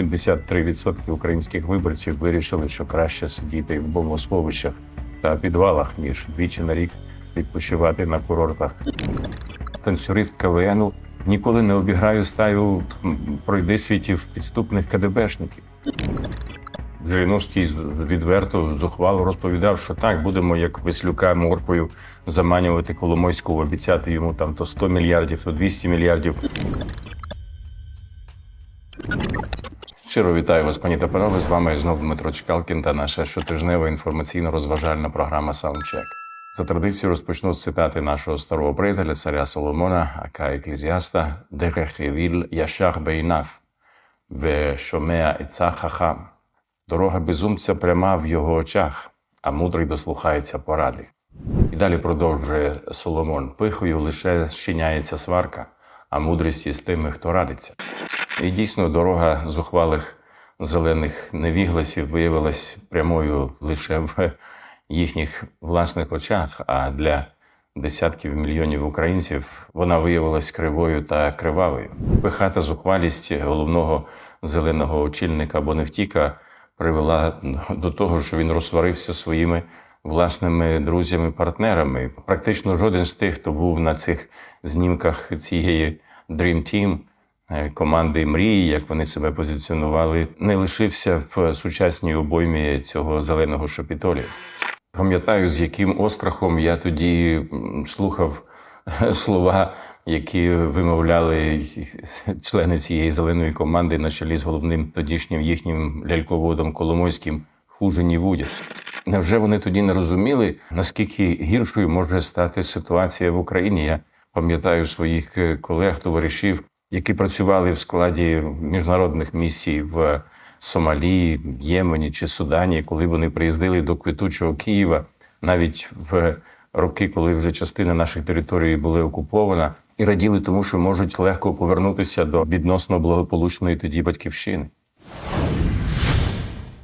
73% українських виборців вирішили, що краще сидіти в бомбосховищах та підвалах, ніж двічі на рік відпочивати на курортах. Танцюрист КВНу ніколи не обіграю стаю пройди світів підступних КДБшників. Жириновський відверто зухвало розповідав, що так, будемо як Веслюка морквою заманювати Коломойського, обіцяти йому там то 100 мільярдів, то 200 мільярдів. Щиро вітаю вас, пані та панове. З вами знов Дмитро Чекалкін та наша щотижнева інформаційно-розважальна програма Саундчек. За традицією розпочну з цитати нашого старого приятеля, царя Соломона, ака еклезіаста, Дерехевіль Яшах Бейнаф, Ве Шомеа Іца Хахам. Дорога безумця пряма в його очах, а мудрий дослухається поради. І далі продовжує Соломон. Пихою лише щиняється сварка, а мудрість із тими, хто радиться. І дійсно дорога зухвалих зелених невігласів виявилась прямою лише в їхніх власних очах, а для десятків мільйонів українців вона виявилась кривою та кривавою. Пихата зухвалість головного зеленого очільника Боневтіка привела до того, що він розсварився своїми власними друзями-партнерами. Практично жоден з тих, хто був на цих знімках цієї Dream Team, команди мрії, як вони себе позиціонували, не лишився в сучасній обоймі цього зеленого шапітолію. Пам'ятаю, з яким острахом я тоді слухав слова, які вимовляли члени цієї зеленої команди на чолі з головним тодішнім їхнім ляльководом Коломойським хуже не буде. Невже вони тоді не розуміли, наскільки гіршою може стати ситуація в Україні? Я пам'ятаю своїх е, колег, товаришів, які працювали в складі міжнародних місій в Сомалі, Ємені чи Судані, коли вони приїздили до квітучого Києва, навіть в роки, коли вже частина наших територій були окупована, і раділи тому, що можуть легко повернутися до відносно благополучної тоді батьківщини.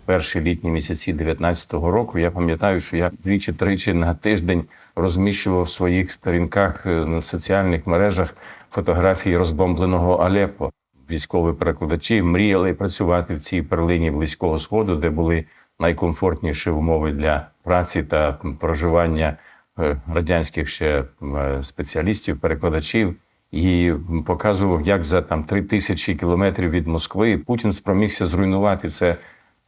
Перші літні місяці 19-го року я пам'ятаю, що я двічі-тричі на тиждень розміщував в своїх сторінках е, на соціальних мережах фотографії розбомбленого Алеппо. Військові перекладачі мріяли працювати в цій перлині близького сходу, де були найкомфортніші умови для праці та проживання е, радянських ще е, спеціалістів, перекладачів. І показував, як за там три тисячі кілометрів від Москви Путін спромігся зруйнувати це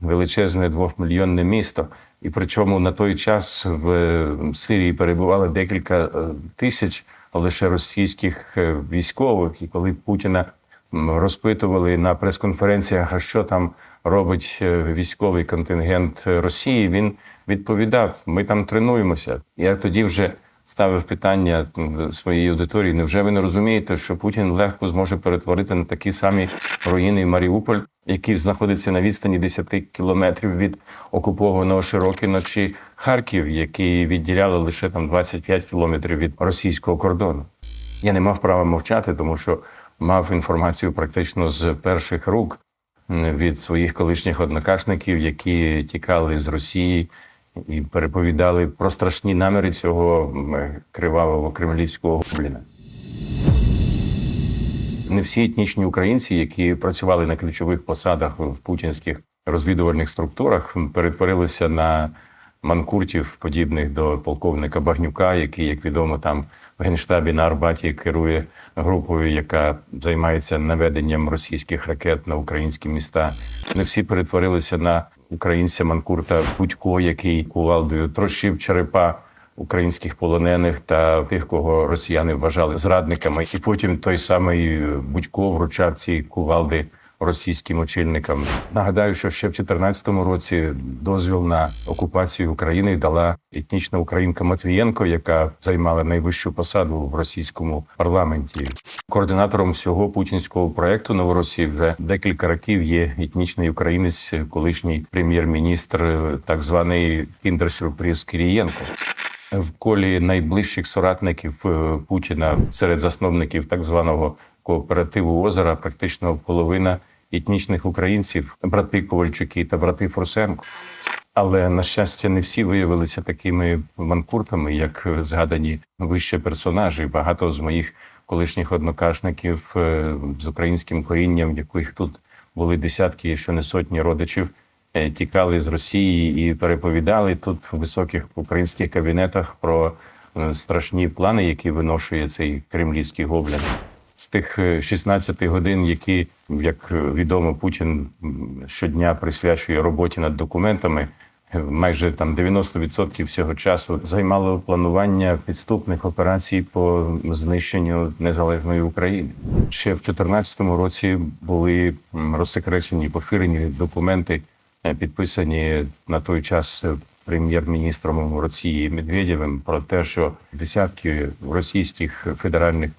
величезне двохмільйонне місто. І причому на той час в Сирії перебували декілька е, тисяч лише російських е, військових. І коли Путіна розпитували на прес-конференціях, а що там робить е, військовий контингент Росії, він відповідав: ми там тренуємося. Я тоді вже ставив питання своїй аудиторії: невже ви не розумієте, що Путін легко зможе перетворити на такі самі руїни Маріуполь, який знаходиться на відстані 10 кілометрів від окупованого Широкіна, чи Харків, які відділяли лише там 25 кілометрів від російського кордону? Я не мав права мовчати, тому що мав інформацію практично з перших рук від своїх колишніх однокашників, які тікали з Росії і переповідали про страшні наміри цього кривавого кремлівського гобліна. Не всі етнічні українці, які працювали на ключових посадах в путінських розвідувальних структурах, перетворилися на манкуртів, подібних до полковника Багнюка, який, як відомо, там в генштабі на Арбаті керує групою, яка займається наведенням російських ракет на українські міста. Не всі перетворилися на українця Манкурта Будько, який кувалдою трощив черепа українських полонених та тих, кого росіяни вважали зрадниками. І потім той самий Будько вручав ці кувалди російським очільникам. Нагадаю, що ще в 2014 році дозвіл на окупацію України дала етнічна українка Матвієнко, яка займала найвищу посаду в російському парламенті. Координатором всього путінського проекту Новоросії вже декілька років є етнічний українець, колишній прем'єр-міністр, так званий кіндер-сюрприз Кирієнко в колі найближчих соратників е, Путіна серед засновників так званого кооперативу озера практично половина етнічних українців, брати Ковальчуки та брати Фурсенко. Але на щастя, не всі виявилися такими манкуртами, як е, згадані вище персонажі. Багато з моїх колишніх однокашників е, з українським корінням, яких тут були десятки, що не сотні родичів, тікали з Росії і переповідали тут в високих українських кабінетах про е, страшні плани, які виношує цей кремлівський гоблін. З тих е, 16 годин, які, як відомо, Путін щодня присвячує роботі над документами, е, майже там 90% всього часу займало планування підступних операцій по знищенню незалежної України. Ще в 2014 році були розсекречені, поширені документи, е, підписані на той час е, прем'єр-міністром Росії Медведєвим про те, що десятки російських федеральних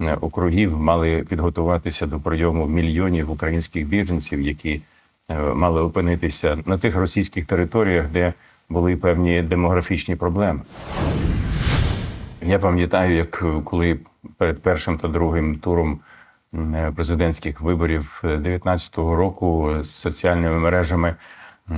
е, округів мали підготуватися до прийому мільйонів українських біженців, які е, мали опинитися на тих російських територіях, де були певні демографічні проблеми. Я пам'ятаю, як е, коли перед першим та другим туром е, президентських виборів 2019 року з соціальними мережами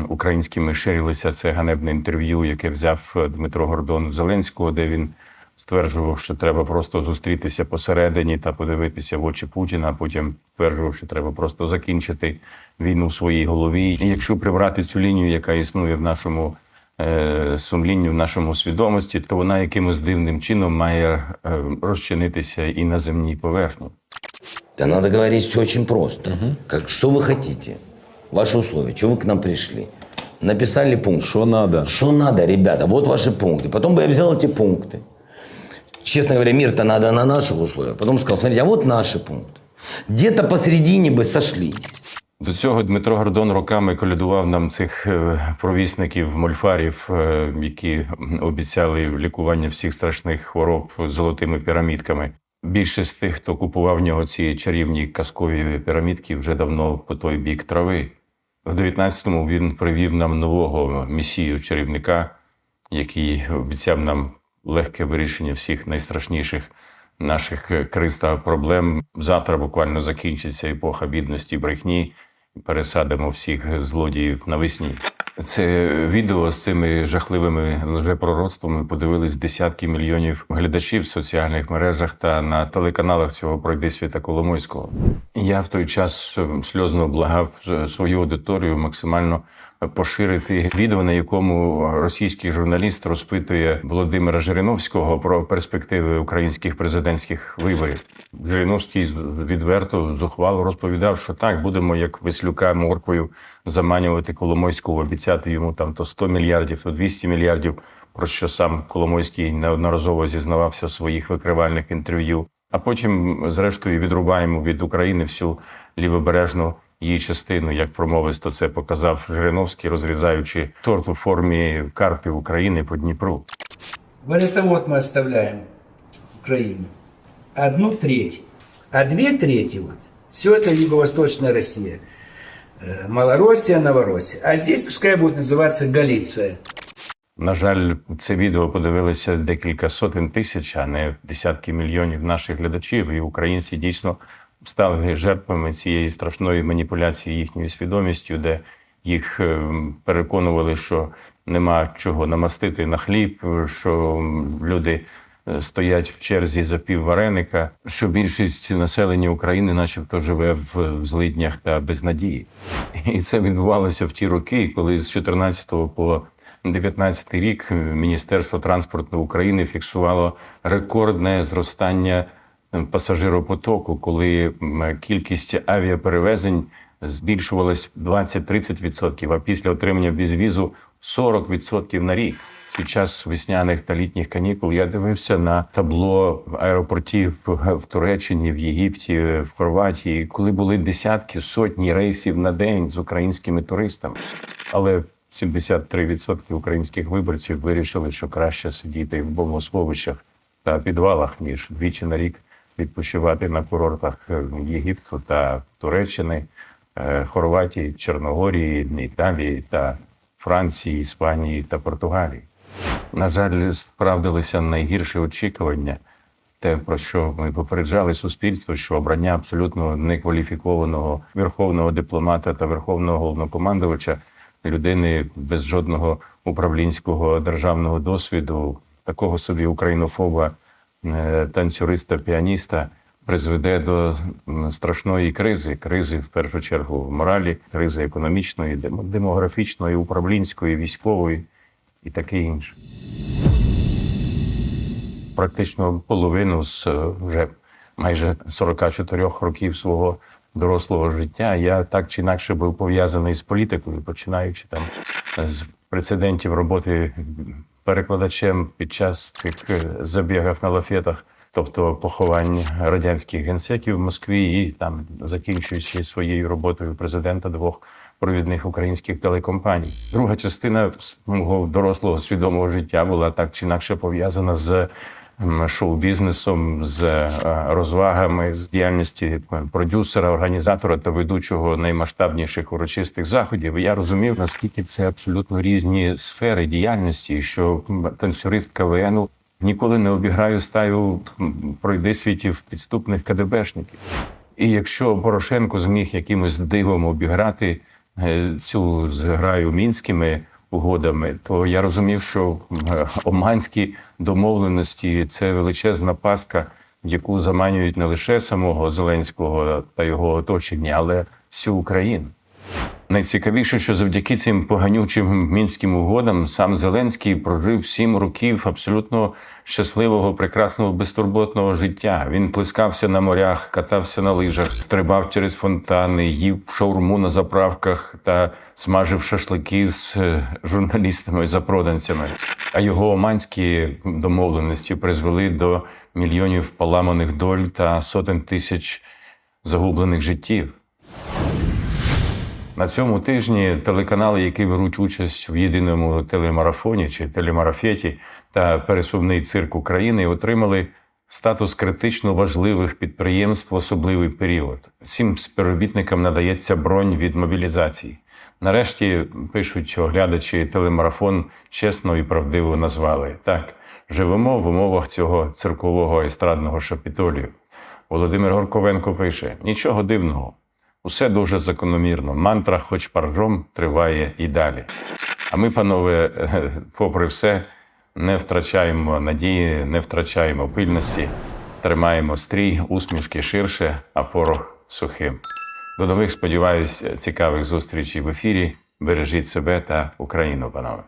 українськими ширилося це ганебне інтерв'ю, яке взяв е, Дмитро Гордон Зеленського, де він стверджував, що треба просто зустрітися посередині та подивитися в очі Путіна. а Потім стверджував, що треба просто закінчити війну в своїй голові. І якщо прибрати цю лінію, яка існує в нашому е, сумлінні, в нашому свідомості, то вона якимось дивним чином має е, розчинитися і на земній поверхні. Да надо говорить все очень просто. Как, что вы хотите? Ваши условия. Чего вы к нам пришли? Написали пункт. Что надо? Что надо, ребята? Вот ваши пункты. Потом бы я взял эти пункты. Честно говоря, мир-то надо на наших условиях. Потом сказал, смотрите, а вот наши пункты. Где-то посередине бы сошлись. До цього Дмитро Гордон роками колядував нам цих е, провісників, мольфарів, е, які обіцяли лікування всіх страшних хвороб золотими пірамідками. Більшість тих, хто купував в нього ці чарівні казкові пірамідки, вже давно по той бік трави. В 19-му він привів нам нового месію чарівника, який обіцяв нам легке вирішення всіх найстрашніших наших криз та проблем. Завтра буквально закінчиться епоха бідності брехні. Пересадимо всіх злодіїв навесні. Це відео з цими жахливими лжепророцтвами подивились десятки мільйонів глядачів в соціальних мережах та на телеканалах цього пройди світа Коломойського. Я в той час е, сльозно благав е, свою аудиторію максимально поширити відео, на якому російський журналіст розпитує Володимира Жириновського про перспективи українських президентських виборів. Жириновський відверто зухвало розповідав, що так будемо як веслюка морквою заманювати Коломойського, обіцяти йому там то 100 мільярдів, то 200 мільярдів. Про що сам Коломойський неодноразово зізнавався в своїх викривальних інтерв'ю. А потім, зрештою, відрубаємо від України всю лівобережну її частину, як промовисто це показав Жириновський, розрізаючи торт у формі карти України по Дніпру. Говорит, а вот мы оставляем Украину. Одну треть. А две трети вот. Все это Юго-Восточная Россия. Э, Малороссия, Новороссия. А здесь пускай будет называться Галиция. На жаль, це відео подивилися декілька сотень тисяч, а не десятки мільйонів наших глядачів. І українці дійсно стали жертвами цієї страшної маніпуляції їхньою свідомістю, де їх е, переконували, що нема чого намастити на хліб, що люди е, стоять в черзі за пів вареника, що більшість населення України, начебто, живе в злиднях та безнадії. І це відбувалося в ті роки, коли з 14 по 19 рік Міністерство транспорту України фіксувало рекордне зростання пасажиропотоку, коли кількість авіаперевезень збільшувалась 20-30%, а після отримання безвізу 40% на рік. Під час весняних та літніх канікул я дивився на табло аеропортів в в Туреччині, в Єгипті, в Хорватії, коли були десятки, сотні рейсів на день з українськими туристами. Але 73% українських виборців вирішили, що краще сидіти в бомбосховищах та підвалах, ніж двічі на рік відпочивати на курортах е, Єгипту та Туреччини, е, Хорватії, Чорногорії, Італії та Франції, Іспанії та Португалії. На жаль, справдилися найгірші очікування. Те, про що ми попереджали суспільство, що обрання абсолютно некваліфікованого верховного дипломата та верховного головнокомандувача людини без жодного управлінського державного досвіду, такого собі українофоба, танцюриста, піаніста, призведе до страшної кризи. Кризи в першу чергу в моралі, кризи економічної, демо- демографічної, управлінської, військової і таке інше. Практично половину з е, вже майже 44 років свого дорослого життя я так чи інакше був пов'язаний з політикою, починаючи там з прецедентів роботи перекладачем під час цих е, забігів на лафетах, тобто поховань радянських генсеків в Москві, і там закінчуючи своєю роботою президента двох провідних українських телекомпаній. Друга частина мого дорослого свідомого життя була так чи інакше пов'язана з шоу-бізнесом, з е, розвагами, з діяльності продюсера, організатора та ведучого наймасштабніших урочистих заходів. Я розумів, наскільки це абсолютно різні сфери діяльності, що м, танцюрист ніколи не обіграю стаю пройди світів підступних КДБшників. І якщо Порошенко зміг якимось дивом обіграти е, цю зграю мінськими угодами, то я розумів, що е, оманські домовленості це величезна пастка, яку заманюють не лише самого Зеленського та його оточення, але всю Україну. Найцікавіше, що завдяки цим поганючим мінським угодам сам Зеленський прожив сім років абсолютно щасливого, прекрасного, безтурботного життя. Він плескався на морях, катався на лижах, стрибав через фонтани, їв шаурму на заправках та смажив шашлики з е, журналістами запроданцями. А його оманські домовленості призвели до мільйонів поламаних доль та сотень тисяч загублених життів. На цьому тижні телеканали, які беруть участь в єдиному телемарафоні чи телемарафеті та пересувний цирк України, отримали статус критично важливих підприємств в особливий період. Цим співробітникам надається бронь від мобілізації. Нарешті пишуть оглядачі телемарафон чесно і правдиво назвали так. Живемо в умовах цього циркового естрадного шапітолію. Володимир Горковенко пише: нічого дивного. Усе дуже закономірно. Мантра, хоч паржом, триває і далі. А ми, панове, попри все, не втрачаємо надії, не втрачаємо пильності, тримаємо стрій, усмішки ширше, а порох сухим. До нових, сподіваюсь, цікавих зустрічей в ефірі. Бережіть себе та Україну, панове.